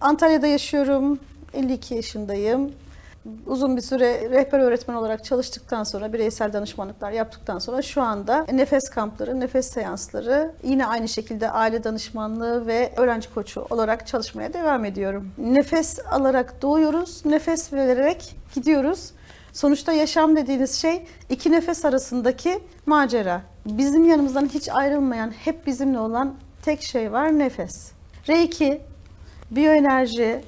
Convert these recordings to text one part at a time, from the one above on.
Antalya'da yaşıyorum. 52 yaşındayım. Uzun bir süre rehber öğretmen olarak çalıştıktan sonra, bireysel danışmanlıklar yaptıktan sonra şu anda nefes kampları, nefes seansları, yine aynı şekilde aile danışmanlığı ve öğrenci koçu olarak çalışmaya devam ediyorum. Nefes alarak doğuyoruz, nefes vererek gidiyoruz. Sonuçta yaşam dediğiniz şey iki nefes arasındaki macera. Bizim yanımızdan hiç ayrılmayan, hep bizimle olan tek şey var nefes. Reiki, biyoenerji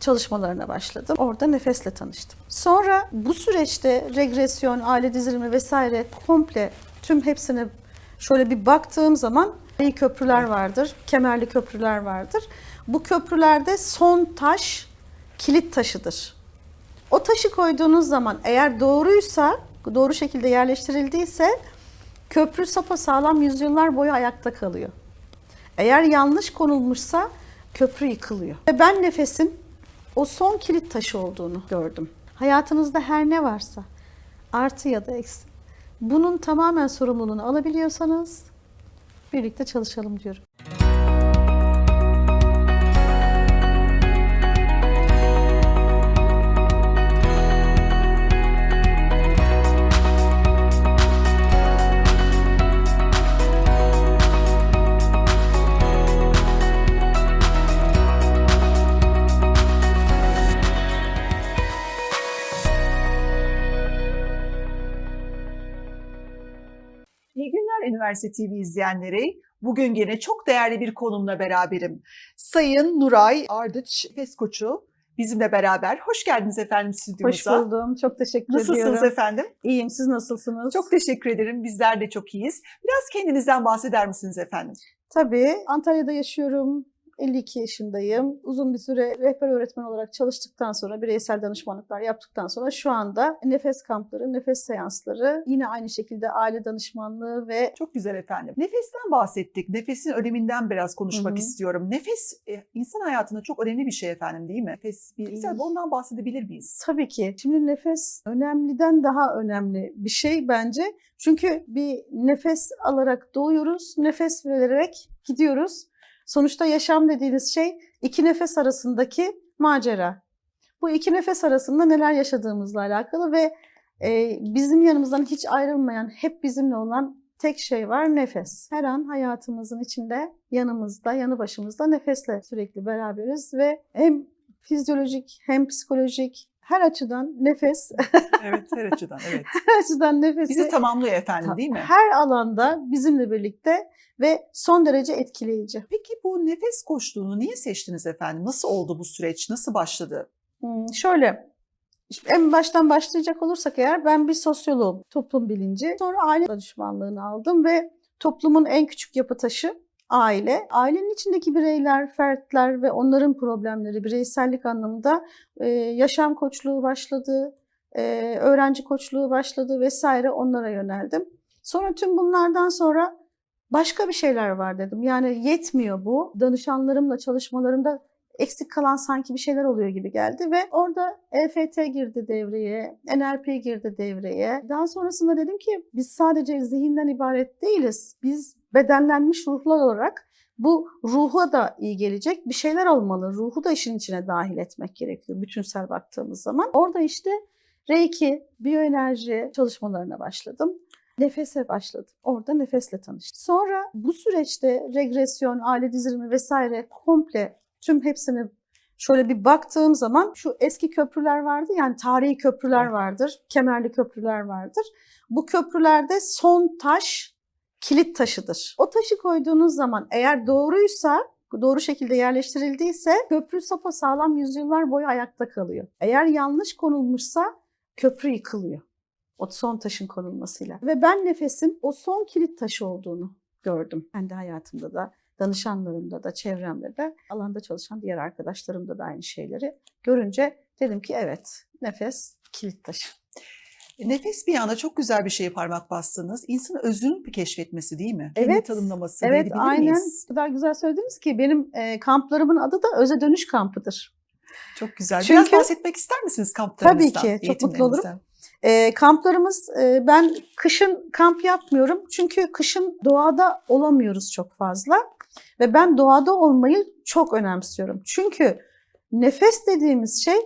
çalışmalarına başladım. Orada nefesle tanıştım. Sonra bu süreçte regresyon, aile dizilimi vesaire komple tüm hepsine şöyle bir baktığım zaman iyi köprüler vardır, kemerli köprüler vardır. Bu köprülerde son taş kilit taşıdır. O taşı koyduğunuz zaman eğer doğruysa, doğru şekilde yerleştirildiyse köprü sağlam yüzyıllar boyu ayakta kalıyor. Eğer yanlış konulmuşsa köprü yıkılıyor. Ve ben nefesin o son kilit taşı olduğunu gördüm. Hayatınızda her ne varsa artı ya da eksi bunun tamamen sorumluluğunu alabiliyorsanız birlikte çalışalım diyorum. Üniversite TV izleyenleri. Bugün yine çok değerli bir konumla beraberim. Sayın Nuray Ardıç, Nefes Koçu bizimle beraber. Hoş geldiniz efendim Hoş stüdyomuza. buldum. Çok teşekkür Nasılsınız ediyorum. efendim? İyiyim. Siz nasılsınız? Çok teşekkür ederim. Bizler de çok iyiyiz. Biraz kendinizden bahseder misiniz efendim? Tabii. Antalya'da yaşıyorum. 52 yaşındayım. Uzun bir süre rehber öğretmen olarak çalıştıktan sonra, bireysel danışmanlıklar yaptıktan sonra şu anda nefes kampları, nefes seansları, yine aynı şekilde aile danışmanlığı ve Çok güzel efendim. Nefesten bahsettik. Nefesin öneminden biraz konuşmak Hı hı. istiyorum. Nefes e, insan hayatında çok önemli bir şey efendim değil mi? Nefes bir, İyi. ondan bahsedebilir miyiz? tabii ki şimdi nefes önemliden daha önemli bir şey bence. Çünkü bir nefes alarak doğuyoruz, nefes vererek gidiyoruz. Sonuçta yaşam dediğiniz şey iki nefes arasındaki macera. Bu iki nefes arasında neler yaşadığımızla alakalı ve e, bizim yanımızdan hiç ayrılmayan, hep bizimle olan tek şey var nefes. Her an hayatımızın içinde, yanımızda, yanı başımızda nefesle sürekli beraberiz ve hem fizyolojik hem psikolojik her açıdan nefes, evet her açıdan evet. her açıdan nefesi Bizi tamamlıyor efendim değil mi? her alanda bizimle birlikte ve son derece etkileyici. Peki bu nefes koçluğunu niye seçtiniz efendim? Nasıl oldu bu süreç? Nasıl başladı? Hmm, şöyle, işte en baştan başlayacak olursak eğer ben bir sosyoloğum, toplum bilinci. Sonra aile danışmanlığını aldım ve toplumun en küçük yapı taşı aile. Ailenin içindeki bireyler, fertler ve onların problemleri bireysellik anlamında e, yaşam koçluğu başladı, e, öğrenci koçluğu başladı vesaire onlara yöneldim. Sonra tüm bunlardan sonra başka bir şeyler var dedim. Yani yetmiyor bu. Danışanlarımla çalışmalarımda eksik kalan sanki bir şeyler oluyor gibi geldi ve orada EFT girdi devreye, NLP girdi devreye. Daha sonrasında dedim ki biz sadece zihinden ibaret değiliz. Biz bedenlenmiş ruhlar olarak bu ruha da iyi gelecek bir şeyler olmalı. Ruhu da işin içine dahil etmek gerekiyor bütünsel baktığımız zaman. Orada işte Reiki, biyoenerji çalışmalarına başladım. Nefese başladım. Orada nefesle tanıştım. Sonra bu süreçte regresyon, aile dizilimi vesaire komple tüm hepsini şöyle bir baktığım zaman şu eski köprüler vardı yani tarihi köprüler vardır, kemerli köprüler vardır. Bu köprülerde son taş kilit taşıdır. O taşı koyduğunuz zaman eğer doğruysa, doğru şekilde yerleştirildiyse köprü sağlam yüzyıllar boyu ayakta kalıyor. Eğer yanlış konulmuşsa köprü yıkılıyor. O son taşın konulmasıyla. Ve ben nefesin o son kilit taşı olduğunu gördüm. Kendi hayatımda da, danışanlarımda da, çevremde de, alanda çalışan diğer arkadaşlarımda da aynı şeyleri görünce dedim ki evet, nefes kilit taşı. Nefes bir anda çok güzel bir şeye parmak bastınız. İnsanın özünü bir keşfetmesi değil mi? Kendi Evet. tanımlaması Evet, aynen. miyiz? O kadar güzel söylediniz ki benim e, kamplarımın adı da Öze Dönüş Kampı'dır. Çok güzel. Çünkü- Biraz bahsetmek ister misiniz kamplarınızdan? Tabii ki, çok mutlu olurum. E, kamplarımız, e, ben kışın kamp yapmıyorum çünkü kışın doğada olamıyoruz çok fazla ve ben doğada olmayı çok önemsiyorum. Çünkü nefes dediğimiz şey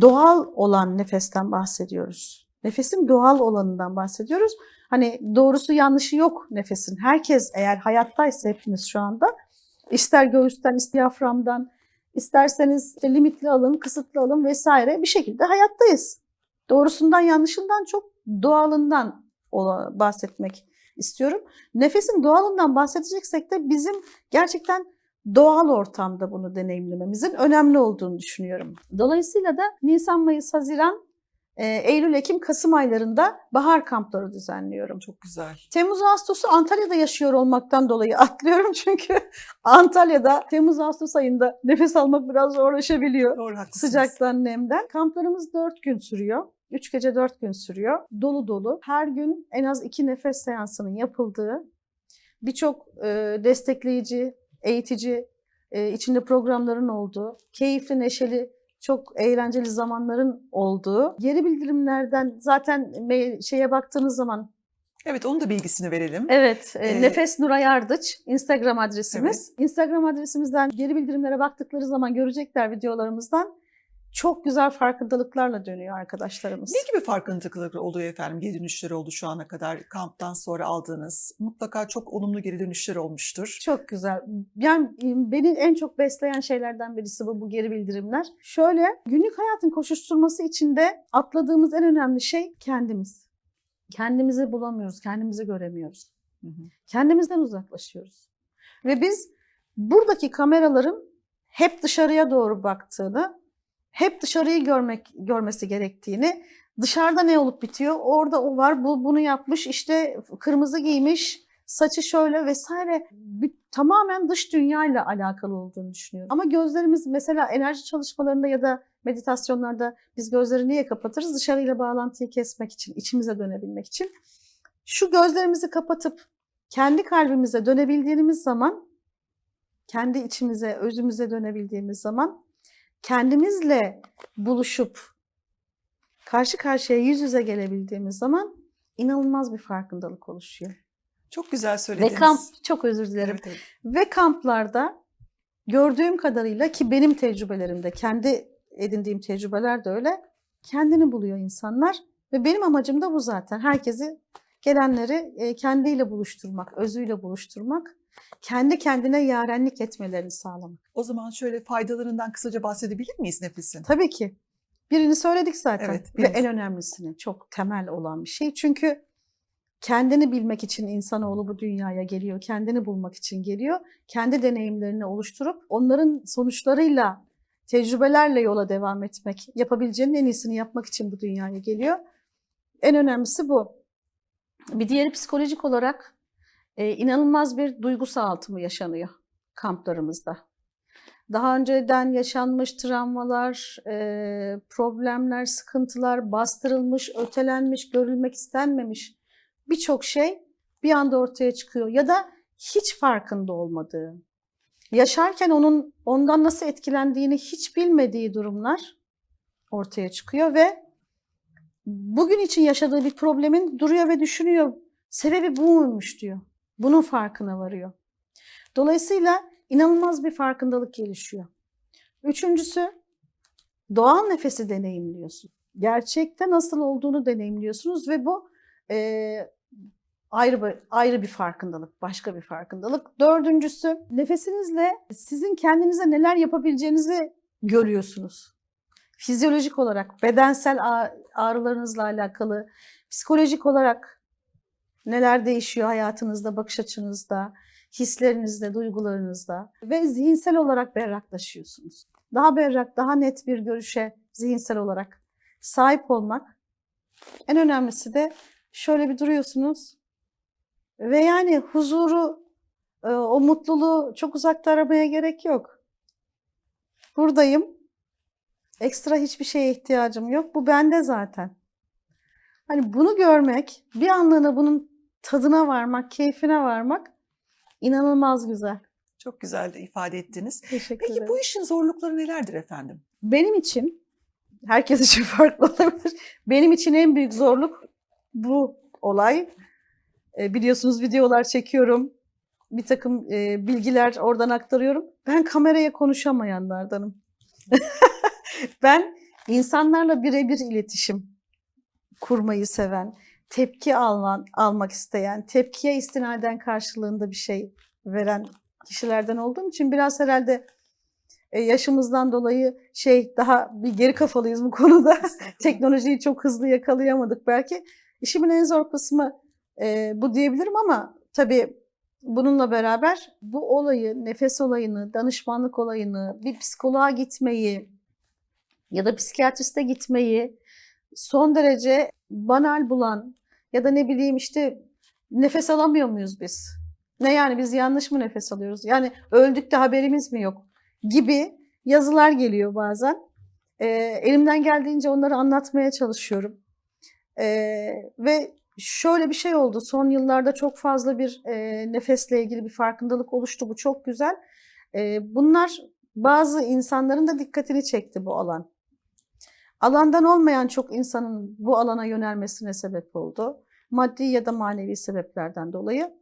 doğal olan nefesten bahsediyoruz. Nefesin doğal olanından bahsediyoruz. Hani doğrusu yanlışı yok nefesin. Herkes eğer hayattaysa hepimiz şu anda ister göğüsten, ister diyaframdan, isterseniz limitli alın, kısıtlı alın vesaire bir şekilde hayattayız. Doğrusundan yanlışından çok doğalından bahsetmek istiyorum. Nefesin doğalından bahsedeceksek de bizim gerçekten doğal ortamda bunu deneyimlememizin önemli olduğunu düşünüyorum. Dolayısıyla da Nisan, Mayıs, Haziran, e, Eylül, Ekim, Kasım aylarında bahar kampları düzenliyorum. Çok güzel. Temmuz Ağustos'u Antalya'da yaşıyor olmaktan dolayı atlıyorum çünkü Antalya'da Temmuz Ağustos ayında nefes almak biraz zorlaşabiliyor. Doğru haklısınız. Sıcaktan, nemden. Kamplarımız 4 gün sürüyor. 3 gece 4 gün sürüyor. Dolu dolu. Her gün en az 2 nefes seansının yapıldığı, birçok e, destekleyici, eğitici, e, içinde programların olduğu, keyifli, neşeli, çok eğlenceli zamanların olduğu, geri bildirimlerden zaten şeye baktığınız zaman Evet onun da bilgisini verelim. Evet, e, Ee, Nefes Nuray Ardıç Instagram adresimiz. Instagram adresimizden geri bildirimlere baktıkları zaman görecekler videolarımızdan. Çok güzel farkındalıklarla dönüyor arkadaşlarımız. Ne gibi farkındalıklar oluyor efendim? Geri dönüşleri oldu şu ana kadar kamptan sonra aldığınız. Mutlaka çok olumlu geri dönüşler olmuştur. Çok güzel. Yani beni en çok besleyen şeylerden birisi bu, bu geri bildirimler. Şöyle, günlük hayatın koşuşturması içinde atladığımız en önemli şey kendimiz. Kendimizi bulamıyoruz, kendimizi göremiyoruz. Hı hı. Kendimizden uzaklaşıyoruz. Ve biz buradaki kameraların hep dışarıya doğru baktığını, hep dışarıyı görmek görmesi gerektiğini, dışarıda ne olup bitiyor, orada o var, bu bunu yapmış, işte kırmızı giymiş, saçı şöyle vesaire bir, tamamen dış dünyayla alakalı olduğunu düşünüyorum. Ama gözlerimiz mesela enerji çalışmalarında ya da meditasyonlarda biz gözleri niye kapatırız? Dışarıyla bağlantıyı kesmek için, içimize dönebilmek için. Şu gözlerimizi kapatıp kendi kalbimize dönebildiğimiz zaman, kendi içimize, özümüze dönebildiğimiz zaman, kendimizle buluşup karşı karşıya yüz yüze gelebildiğimiz zaman inanılmaz bir farkındalık oluşuyor. Çok güzel söylediniz. Ve kamp, çok özür dilerim. Evet, evet. Ve kamplarda gördüğüm kadarıyla ki benim tecrübelerimde, kendi edindiğim tecrübeler de öyle, kendini buluyor insanlar. Ve benim amacım da bu zaten. Herkesi, gelenleri e, kendiyle buluşturmak, özüyle buluşturmak, kendi kendine yarenlik etmelerini sağlamak. O zaman şöyle faydalarından kısaca bahsedebilir miyiz nefesin? Tabii ki. Birini söyledik zaten. Evet, Ve en önemlisini, çok temel olan bir şey. Çünkü kendini bilmek için insanoğlu bu dünyaya geliyor. Kendini bulmak için geliyor. Kendi deneyimlerini oluşturup onların sonuçlarıyla, tecrübelerle yola devam etmek, yapabileceğinin en iyisini yapmak için bu dünyaya geliyor. En önemlisi bu. Bir diğeri psikolojik olarak e, inanılmaz bir duygu sağaltımı yaşanıyor kamplarımızda daha önceden yaşanmış travmalar, e, problemler, sıkıntılar, bastırılmış, ötelenmiş, görülmek istenmemiş birçok şey bir anda ortaya çıkıyor ya da hiç farkında olmadığı, yaşarken onun ondan nasıl etkilendiğini hiç bilmediği durumlar ortaya çıkıyor ve bugün için yaşadığı bir problemin duruyor ve düşünüyor. Sebebi bu muymuş diyor. Bunun farkına varıyor. Dolayısıyla inanılmaz bir farkındalık gelişiyor. Üçüncüsü doğal nefesi deneyimliyorsun. Gerçekte nasıl olduğunu deneyimliyorsunuz ve bu e, ayrı bir, ayrı bir farkındalık, başka bir farkındalık. Dördüncüsü nefesinizle sizin kendinize neler yapabileceğinizi görüyorsunuz. Fizyolojik olarak, bedensel ağ- ağrılarınızla alakalı, psikolojik olarak neler değişiyor hayatınızda, bakış açınızda, hislerinizde, duygularınızda ve zihinsel olarak berraklaşıyorsunuz. Daha berrak, daha net bir görüşe zihinsel olarak sahip olmak. En önemlisi de şöyle bir duruyorsunuz ve yani huzuru, e, o mutluluğu çok uzakta aramaya gerek yok. Buradayım. Ekstra hiçbir şeye ihtiyacım yok. Bu bende zaten. Hani bunu görmek, bir anlığına bunun tadına varmak, keyfine varmak inanılmaz güzel. Çok güzel de ifade ettiniz. Teşekkür Peki ederim. bu işin zorlukları nelerdir efendim? Benim için, herkes için farklı olabilir. Benim için en büyük zorluk bu olay. E, biliyorsunuz videolar çekiyorum. Bir takım e, bilgiler oradan aktarıyorum. Ben kameraya konuşamayanlardanım. Ben insanlarla birebir iletişim kurmayı seven, tepki alman, almak isteyen, tepkiye istinaden karşılığında bir şey veren kişilerden olduğum için biraz herhalde e, yaşımızdan dolayı şey daha bir geri kafalıyız bu konuda. Teknolojiyi çok hızlı yakalayamadık belki. İşimin en zor kısmı e, bu diyebilirim ama tabii bununla beraber bu olayı, nefes olayını, danışmanlık olayını, bir psikoloğa gitmeyi ya da psikiyatriste gitmeyi son derece banal bulan ya da ne bileyim işte nefes alamıyor muyuz biz? Ne yani biz yanlış mı nefes alıyoruz? Yani öldük de haberimiz mi yok? Gibi yazılar geliyor bazen. Ee, elimden geldiğince onları anlatmaya çalışıyorum. Ee, ve şöyle bir şey oldu. Son yıllarda çok fazla bir e, nefesle ilgili bir farkındalık oluştu. Bu çok güzel. Ee, bunlar bazı insanların da dikkatini çekti bu alan. Alandan olmayan çok insanın bu alana yönelmesine sebep oldu. Maddi ya da manevi sebeplerden dolayı.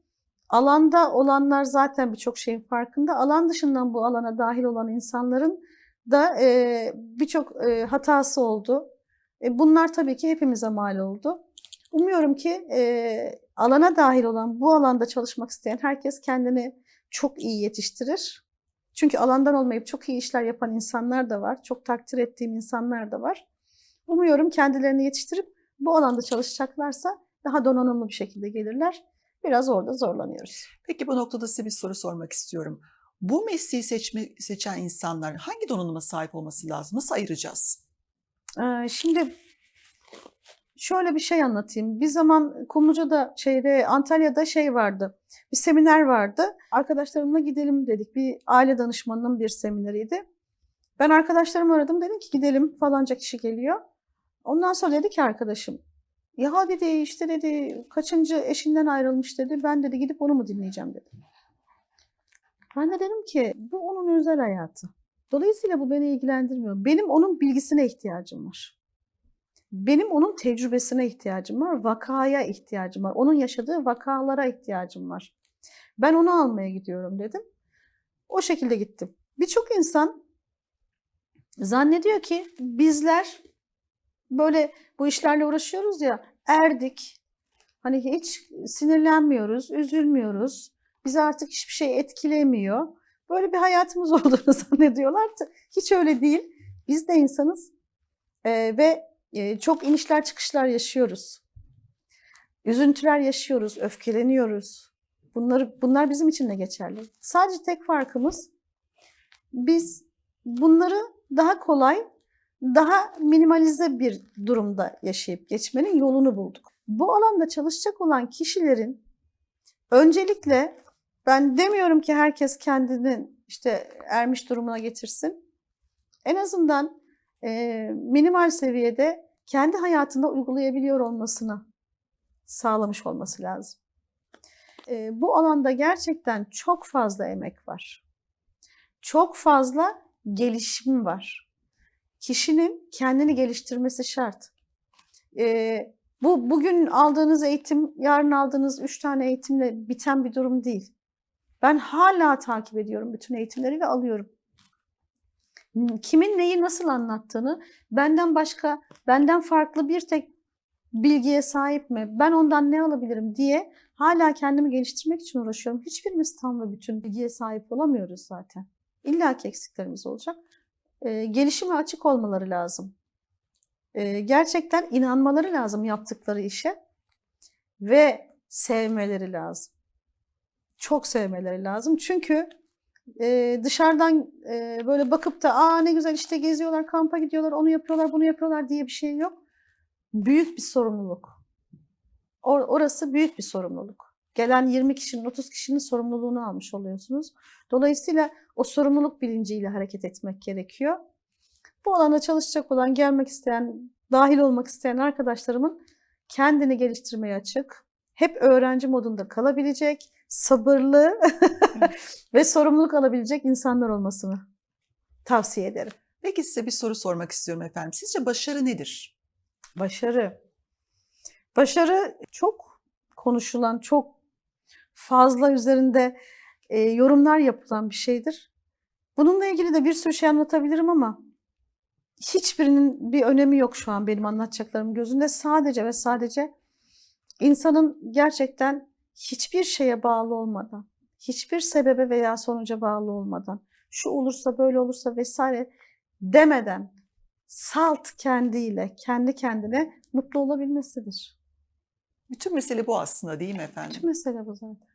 Alanda olanlar zaten birçok şeyin farkında. Alan dışından bu alana dahil olan insanların da e, birçok e, hatası oldu. E, bunlar tabii ki hepimize mal oldu. Umuyorum ki e, alana dahil olan, bu alanda çalışmak isteyen herkes kendini çok iyi yetiştirir. Çünkü alandan olmayıp çok iyi işler yapan insanlar da var. Çok takdir ettiğim insanlar da var. Umuyorum kendilerini yetiştirip bu alanda çalışacaklarsa daha donanımlı bir şekilde gelirler. Biraz orada zorlanıyoruz. Peki bu noktada size bir soru sormak istiyorum. Bu mesleği seçme, seçen insanlar hangi donanıma sahip olması lazım? Nasıl ayıracağız? Ee, şimdi şöyle bir şey anlatayım. Bir zaman Kumluca'da şeyde Antalya'da şey vardı. Bir seminer vardı. Arkadaşlarımla gidelim dedik. Bir aile danışmanının bir semineriydi. Ben arkadaşlarımı aradım. Dedim ki gidelim falanca kişi geliyor. Ondan sonra dedi ki arkadaşım ya dedi işte dedi kaçıncı eşinden ayrılmış dedi. Ben dedi gidip onu mu dinleyeceğim dedi. Ben de dedim ki bu onun özel hayatı. Dolayısıyla bu beni ilgilendirmiyor. Benim onun bilgisine ihtiyacım var. Benim onun tecrübesine ihtiyacım var. Vakaya ihtiyacım var. Onun yaşadığı vakalara ihtiyacım var. Ben onu almaya gidiyorum dedim. O şekilde gittim. Birçok insan zannediyor ki bizler böyle bu işlerle uğraşıyoruz ya erdik. Hani hiç sinirlenmiyoruz, üzülmüyoruz. Bizi artık hiçbir şey etkilemiyor. Böyle bir hayatımız olduğunu zannediyorlar. Hiç öyle değil. Biz de insanız Ee, ve çok inişler çıkışlar yaşıyoruz. Üzüntüler yaşıyoruz, öfkeleniyoruz. Bunları, bunlar bizim için de geçerli. Sadece tek farkımız biz bunları daha kolay daha minimalize bir durumda yaşayıp geçmenin yolunu bulduk. Bu alanda çalışacak olan kişilerin öncelikle ben demiyorum ki herkes kendini işte ermiş durumuna getirsin. En azından minimal seviyede kendi hayatında uygulayabiliyor olmasını sağlamış olması lazım. Bu alanda gerçekten çok fazla emek var. Çok fazla gelişim var kişinin kendini geliştirmesi şart. Bu bugün aldığınız eğitim, yarın aldığınız üç tane eğitimle biten bir durum değil. Ben hala takip ediyorum bütün eğitimleri ve alıyorum. Kimin neyi nasıl anlattığını, benden başka, benden farklı bir tek bilgiye sahip mi, ben ondan ne alabilirim diye hala kendimi geliştirmek için uğraşıyorum. Hiçbirimiz tam ve bütün bilgiye sahip olamıyoruz zaten. İlla ki eksiklerimiz olacak e, gelişime açık olmaları lazım. E, gerçekten inanmaları lazım yaptıkları işe ve sevmeleri lazım. Çok sevmeleri lazım. Çünkü e, dışarıdan e, böyle bakıp da aa ne güzel işte geziyorlar, kampa gidiyorlar, onu yapıyorlar, bunu yapıyorlar diye bir şey yok. Büyük bir sorumluluk. Or orası büyük bir sorumluluk. Gelen 20 kişinin, 30 kişinin sorumluluğunu almış oluyorsunuz. Dolayısıyla o sorumluluk bilinciyle hareket etmek gerekiyor. Bu alanda çalışacak olan, gelmek isteyen, dahil olmak isteyen arkadaşlarımın kendini geliştirmeye açık, hep öğrenci modunda kalabilecek, sabırlı ve sorumluluk alabilecek insanlar olmasını tavsiye ederim. Peki size bir soru sormak istiyorum efendim. Sizce başarı nedir? Başarı. Başarı çok konuşulan, çok fazla üzerinde e, yorumlar yapılan bir şeydir. Bununla ilgili de bir sürü şey anlatabilirim ama hiçbirinin bir önemi yok şu an benim anlatacaklarım gözünde. Sadece ve sadece insanın gerçekten hiçbir şeye bağlı olmadan, hiçbir sebebe veya sonuca bağlı olmadan, şu olursa böyle olursa vesaire demeden salt kendiyle, kendi kendine mutlu olabilmesidir. Bütün mesele bu aslında değil mi efendim? Bütün mesele bu zaten.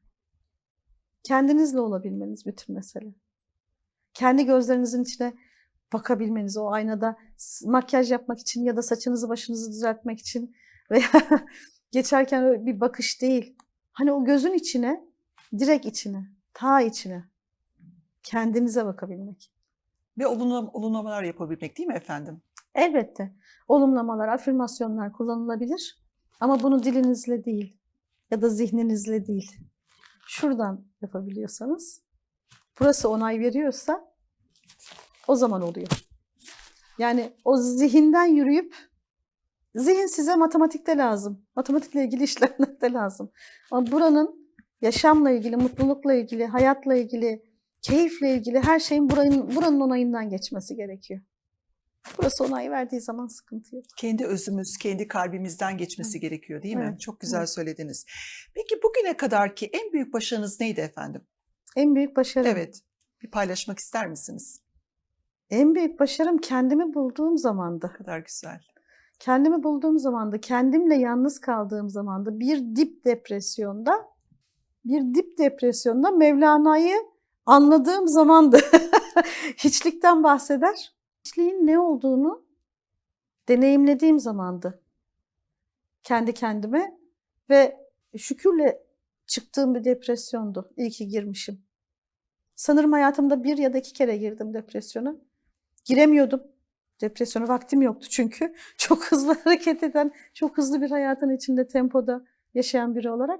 Kendinizle olabilmeniz bütün mesele. Kendi gözlerinizin içine bakabilmeniz, o aynada makyaj yapmak için ya da saçınızı başınızı düzeltmek için veya geçerken bir bakış değil. Hani o gözün içine, direkt içine, ta içine kendinize bakabilmek. Ve olumlama- olumlamalar yapabilmek değil mi efendim? Elbette olumlamalar, afirmasyonlar kullanılabilir ama bunu dilinizle değil ya da zihninizle değil. Şuradan yapabiliyorsanız, burası onay veriyorsa o zaman oluyor. Yani o zihinden yürüyüp, zihin size matematikte lazım. Matematikle ilgili işlemler de lazım. Ama buranın yaşamla ilgili, mutlulukla ilgili, hayatla ilgili, keyifle ilgili her şeyin buranın, buranın onayından geçmesi gerekiyor. Burası onay verdiği zaman sıkıntı yok. Kendi özümüz, kendi kalbimizden geçmesi gerekiyor değil mi? Evet, Çok güzel evet. söylediniz. Peki bugüne kadarki en büyük başarınız neydi efendim? En büyük başarım. Evet. Bir paylaşmak ister misiniz? En büyük başarım kendimi bulduğum zamandı. Ne kadar güzel. Kendimi bulduğum zamanda, kendimle yalnız kaldığım zamanda bir dip depresyonda, bir dip depresyonda Mevlana'yı anladığım zamandı. Hiçlikten bahseder. Hiçliğin ne olduğunu deneyimlediğim zamandı. Kendi kendime ve şükürle çıktığım bir depresyondu. İyi ki girmişim. Sanırım hayatımda bir ya da iki kere girdim depresyona. Giremiyordum. Depresyona vaktim yoktu çünkü. Çok hızlı hareket eden, çok hızlı bir hayatın içinde tempoda yaşayan biri olarak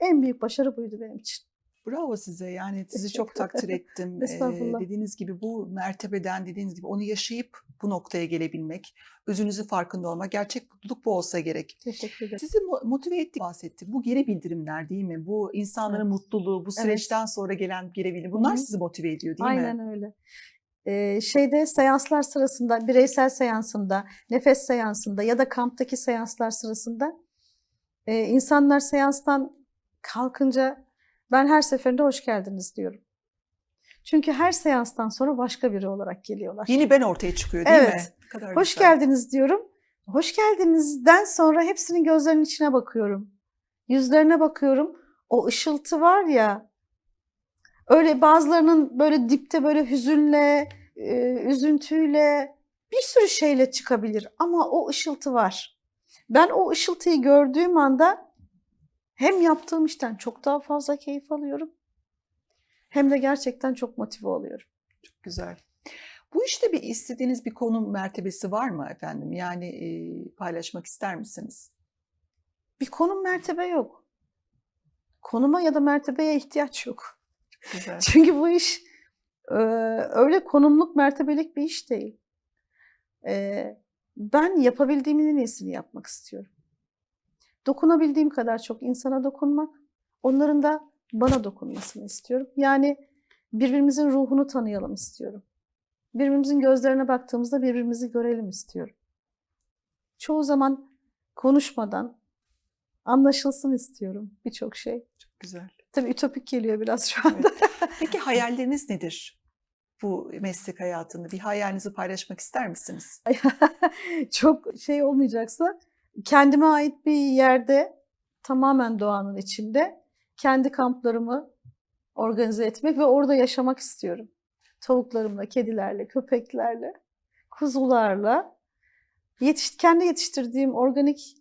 en büyük başarı buydu benim için. Bravo size. Yani sizi çok takdir ettim. Estağfurullah. Ee, dediğiniz gibi bu mertebeden dediğiniz gibi onu yaşayıp bu noktaya gelebilmek, özünüzü farkında olmak, gerçek mutluluk bu olsa gerek. Teşekkür ederim. Sizi mo- motive etti bahsetti. Bu geri bildirimler değil mi? Bu insanların Evet. mutluluğu, bu süreçten sonra gelen geri bildirim. Bunlar Hı hı. sizi motive ediyor değil Aynen mi? öyle. Ee, şeyde seanslar sırasında, bireysel seansında, nefes seansında ya da kamptaki seanslar sırasında e, insanlar seanstan kalkınca ben her seferinde hoş geldiniz diyorum. Çünkü her seanstan sonra başka biri olarak geliyorlar. Yeni ben ortaya çıkıyor değil mi? Evet. Ne kadar Hoş güzel. geldiniz diyorum. Hoş geldinizden sonra hepsinin gözlerinin içine bakıyorum. Yüzlerine bakıyorum. O ışıltı var ya. Öyle bazılarının böyle dipte böyle hüzünle, e, üzüntüyle bir sürü şeyle çıkabilir ama o ışıltı var. Ben o ışıltıyı gördüğüm anda hem yaptığım işten çok daha fazla keyif alıyorum hem de gerçekten çok motive oluyorum. Çok güzel. Bu işte bir istediğiniz bir konum mertebesi var mı efendim? Yani e, paylaşmak ister misiniz? Bir konum mertebe yok. Konuma ya da mertebeye ihtiyaç yok. Güzel. Çünkü bu iş e, öyle konumluk mertebelik bir iş değil. E, ben yapabildiğimin en iyisini yapmak istiyorum. Dokunabildiğim kadar çok insana dokunmak, onların da bana dokunmasını istiyorum. Yani birbirimizin ruhunu tanıyalım istiyorum. Birbirimizin gözlerine baktığımızda birbirimizi görelim istiyorum. Çoğu zaman konuşmadan anlaşılsın istiyorum birçok şey. Çok güzel. Tabii ütopik geliyor biraz şu anda. Peki hayalleriniz nedir? Bu meslek hayatında bir hayalinizi paylaşmak ister misiniz? Çok şey olmayacaksa kendime ait bir yerde tamamen doğanın içinde kendi kamplarımı organize etmek ve orada yaşamak istiyorum. Tavuklarımla, kedilerle, köpeklerle, kuzularla yetiş, kendi yetiştirdiğim organik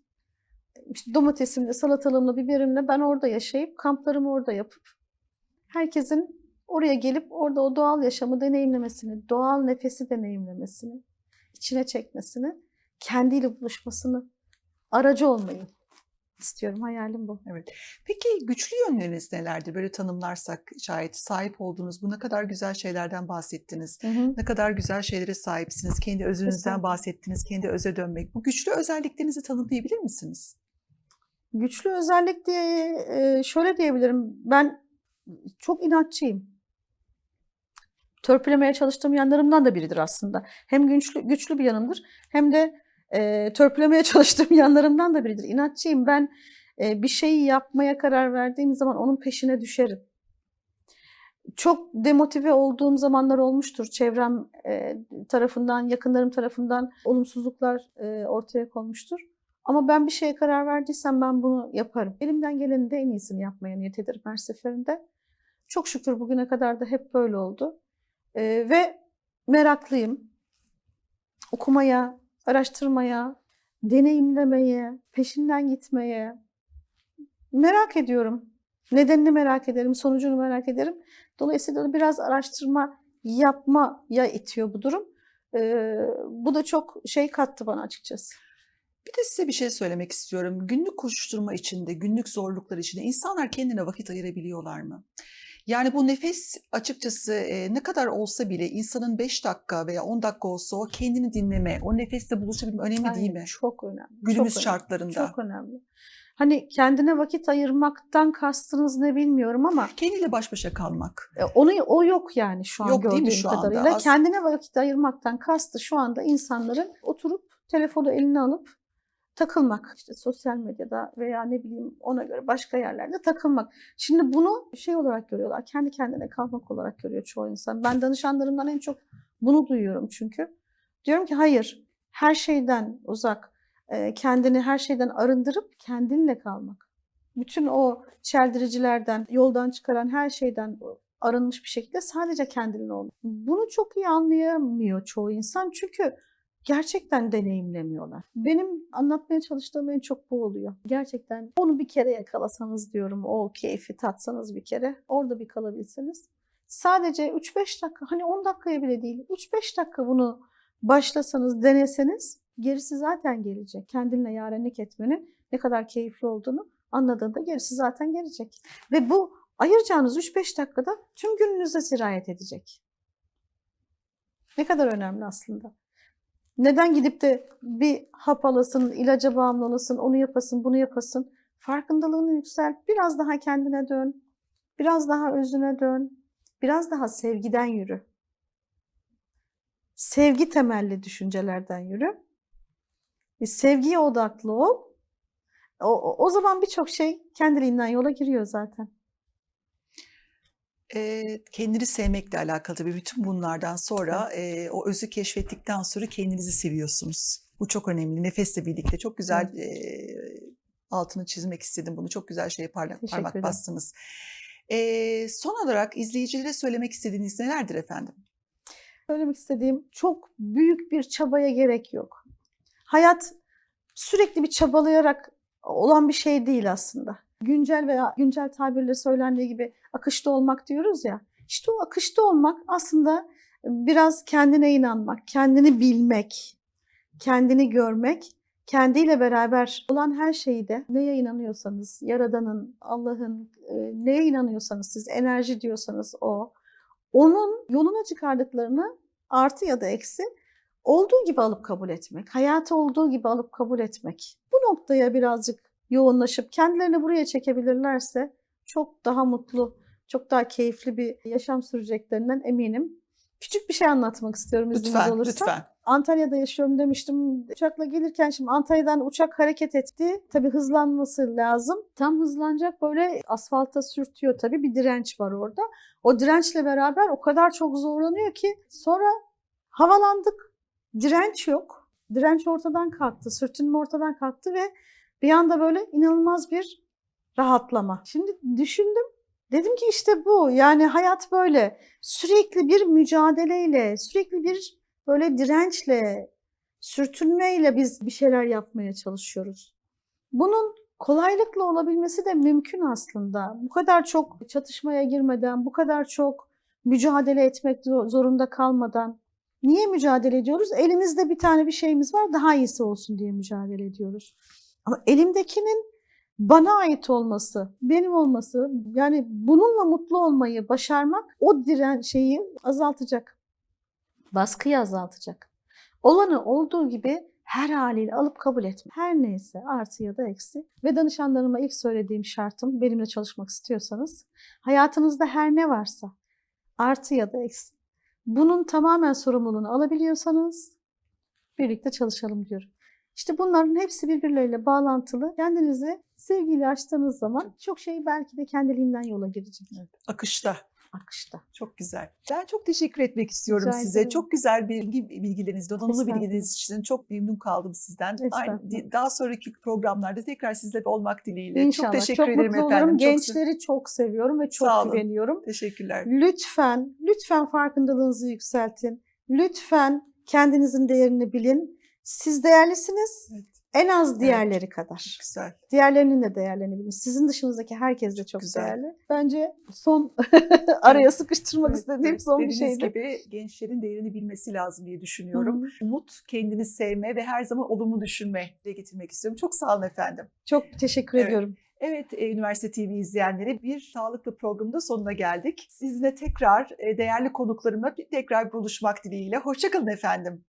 işte domatesimle, salatalığımla, biberimle ben orada yaşayıp kamplarımı orada yapıp herkesin oraya gelip orada o doğal yaşamı deneyimlemesini, doğal nefesi deneyimlemesini, içine çekmesini, kendiyle buluşmasını, aracı olmayı istiyorum. Hayalim bu. Peki güçlü yönleriniz nelerdir? Böyle tanımlarsak şayet sahip olduğunuz bu ne kadar güzel şeylerden bahsettiniz. Ne kadar güzel şeylere sahipsiniz. Kendi özünüzden bahsettiniz. Kendi öze dönmek. Bu güçlü özelliklerinizi tanımlayabilir misiniz? Güçlü özellik diye şöyle diyebilirim. Ben çok inatçıyım. törpülemeye çalıştığım yanlarımdan da biridir aslında. Hem güçlü, güçlü bir yanımdır hem de e, törpülemeye çalıştığım yanlarımdan da biridir. İnatçıyım ben e, bir şeyi yapmaya karar verdiğim zaman onun peşine düşerim. Çok demotive olduğum zamanlar olmuştur. Çevrem e, tarafından, yakınlarım tarafından olumsuzluklar e, ortaya konmuştur. Ama ben bir şeye karar verdiysem ben bunu yaparım. Elimden gelenin de en iyisini yapmaya niyet ederim her seferinde. Çok şükür bugüne kadar da hep böyle oldu. Ee, ve meraklıyım. Okumaya, araştırmaya, deneyimlemeye, peşinden gitmeye merak ediyorum. Nedenini merak ederim, sonucunu merak ederim. Dolayısıyla da biraz araştırma yapmaya itiyor bu durum. Ee, bu da çok şey kattı bana açıkçası. Bir de size bir şey söylemek istiyorum. Günlük koşuşturma içinde, günlük zorluklar içinde insanlar kendine vakit ayırabiliyorlar mı? Yani bu nefes açıkçası e, ne kadar olsa bile insanın 5 dakika veya 10 dakika olsa o kendini dinleme, o nefeste buluşabilme önemli değil Aynen, mi? Çok önemli. Günümüz çok şartlarında. Önemli, çok önemli. Hani kendine vakit ayırmaktan kastınız ne bilmiyorum ama Kendiyle baş başa kalmak. E, Onu o yok yani şu an Yok değil mi gördüğüm şu anda? kadarıyla. As- Kendine vakit ayırmaktan kastı şu anda insanların oturup telefonu eline alıp takılmak. İşte sosyal medyada veya ne bileyim ona göre başka yerlerde takılmak. Şimdi bunu şey olarak görüyorlar. Kendi kendine kalmak olarak görüyor çoğu insan. Ben danışanlarımdan en çok bunu duyuyorum çünkü. Diyorum ki hayır her şeyden uzak, kendini her şeyden arındırıp kendinle kalmak. Bütün o çeldiricilerden, yoldan çıkaran her şeyden arınmış bir şekilde sadece kendinle olmak. Bunu çok iyi anlayamıyor çoğu insan çünkü gerçekten deneyimlemiyorlar. Benim anlatmaya çalıştığım en çok bu oluyor. Gerçekten onu bir kere yakalasanız diyorum, o keyfi tatsanız bir kere, orada bir kalabilseniz. Sadece 3-5 dakika, hani 10 dakikaya bile değil, 3-5 dakika bunu başlasanız, deneseniz gerisi zaten gelecek. Kendinle yarenlik etmenin ne kadar keyifli olduğunu anladığında gerisi zaten gelecek. Ve bu ayıracağınız 3-5 dakikada tüm gününüze sirayet edecek. Ne kadar önemli aslında. Neden gidip de bir hap alasın, ilaca bağımlı olasın, onu yapasın, bunu yapasın? Farkındalığını yükselt, biraz daha kendine dön, biraz daha özüne dön, biraz daha sevgiden yürü. Sevgi temelli düşüncelerden yürü. E, sevgiye odaklı ol. O, o, zaman birçok şey kendiliğinden yola giriyor zaten. E, kendini sevmekle alakalı tabii bütün bunlardan sonra e, o özü keşfettikten sonra kendinizi seviyorsunuz. Bu çok önemli. Nefesle birlikte çok güzel e, altını çizmek istedim bunu. Çok güzel şey parmak, Teşekkür parmak ederim. bastınız. E, son olarak izleyicilere söylemek istediğiniz nelerdir efendim? Söylemek istediğim çok büyük bir çabaya gerek yok. Hayat sürekli bir çabalayarak olan bir şey değil aslında. Güncel veya güncel tabirle söylendiği gibi akışta olmak diyoruz ya. İşte o akışta olmak aslında biraz kendine inanmak, kendini bilmek, kendini görmek, kendiyle beraber olan her şeyi de neye inanıyorsanız, Yaradan'ın, Allah'ın, e, neye inanıyorsanız siz, enerji diyorsanız o, onun yoluna çıkardıklarını artı ya da eksi olduğu gibi alıp kabul etmek, hayatı olduğu gibi alıp kabul etmek. Bu noktaya birazcık yoğunlaşıp kendilerini buraya çekebilirlerse çok daha mutlu, çok daha keyifli bir yaşam süreceklerinden eminim. Küçük bir şey anlatmak istiyorum izniniz Lütfen, olursa. lütfen. Antalya'da yaşıyorum demiştim. Uçakla gelirken şimdi Antalya'dan uçak hareket etti. Tabii hızlanması lazım. Tam hızlanacak böyle asfalta sürtüyor tabii. Bir direnç var orada. O dirençle beraber o kadar çok zorlanıyor ki sonra havalandık. Direnç yok. Direnç ortadan kalktı. Sürtünme ortadan kalktı ve bir anda böyle inanılmaz bir rahatlama. Şimdi düşündüm. Dedim ki işte bu. Yani hayat böyle. Sürekli bir mücadeleyle, sürekli bir böyle dirençle, sürtünmeyle biz bir şeyler yapmaya çalışıyoruz. Bunun kolaylıkla olabilmesi de mümkün aslında. Bu kadar çok çatışmaya girmeden, bu kadar çok mücadele etmek zorunda kalmadan. Niye mücadele ediyoruz? Elimizde bir tane bir şeyimiz var, daha iyisi olsun diye mücadele ediyoruz. Ama elimdekinin bana ait olması, benim olması, yani bununla mutlu olmayı başarmak o diren şeyi azaltacak. Baskıyı azaltacak. Olanı olduğu gibi her haliyle alıp kabul etme. Her neyse artı ya da eksi. Ve danışanlarıma ilk söylediğim şartım benimle çalışmak istiyorsanız hayatınızda her ne varsa artı ya da eksi Bunun tamamen sorumluluğunu alabiliyorsanız birlikte çalışalım diyorum. İşte bunların hepsi birbirleriyle bağlantılı. Kendinizi sevgiyle açtığınız zaman çok şey belki de kendiliğinden yola girecek. Akışta. Akışta. Çok güzel. Ben çok teşekkür etmek istiyorum Rica size. ederim. Çok güzel bilgi bilgileriniz, donanımlı bilgileriniz için çok memnun kaldım sizden. Aynı, daha sonraki programlarda tekrar sizle olmak dileğile. İnşallah. Çok teşekkür ederim mutlu efendim. olurum. Çok Gençleri çok seviyorum ve çok güveniyorum. teşekkürler. Lütfen, lütfen farkındalığınızı yükseltin. Lütfen kendinizin değerini bilin. Siz değerlisiniz. Evet. En az Evet. diğerleri kadar. Güzel. Diğerlerinin de değerlerini bilin. Sizin dışınızdaki herkes de çok Güzel. değerli. Bence son araya sıkıştırmak Evet, istediğim evet. son bir şeydi. gibi gençlerin değerini bilmesi lazım diye düşünüyorum. Hı. Umut, kendini sevme ve her zaman olumlu düşünme diye getirmek istiyorum. Çok sağ olun efendim. Çok teşekkür Evet. ediyorum. Evet, e, Üniversite TV izleyenleri bir sağlıklı programda sonuna geldik. Sizinle tekrar e, değerli konuklarımla bir tekrar buluşmak dileğiyle. Hoşçakalın efendim.